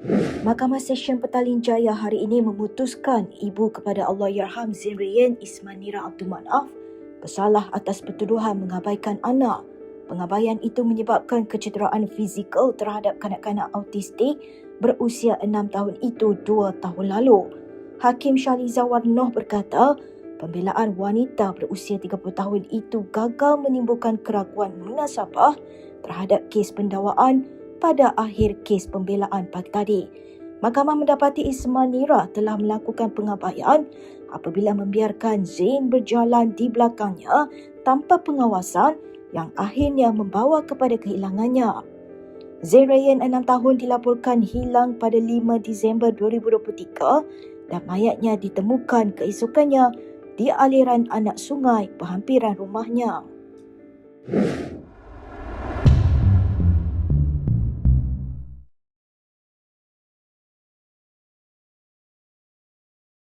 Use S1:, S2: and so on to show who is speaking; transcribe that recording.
S1: Mahkamah Session Petaling Jaya hari ini memutuskan ibu kepada Allahyarham Zain Rayyan Ismanira Abdul Manaf bersalah atas pertuduhan mengabaikan anak. Pengabaian itu menyebabkan kecederaan fizikal terhadap kanak-kanak autistik berusia 6 tahun itu 2 tahun lalu. Hakim Shaliza Warnoh berkata, pembelaan wanita berusia 30 tahun itu gagal menimbulkan keraguan munasabah terhadap kes pendakwaan pada akhir kes pembelaan pagi tadi. Mahkamah mendapati Ismanira telah melakukan pengabaian apabila membiarkan Zain berjalan di belakangnya tanpa pengawasan yang akhirnya membawa kepada kehilangannya. Zain Rayyan 6 tahun dilaporkan hilang pada 5 Disember 2023 dan mayatnya ditemukan keesokannya di aliran anak sungai berhampiran rumahnya.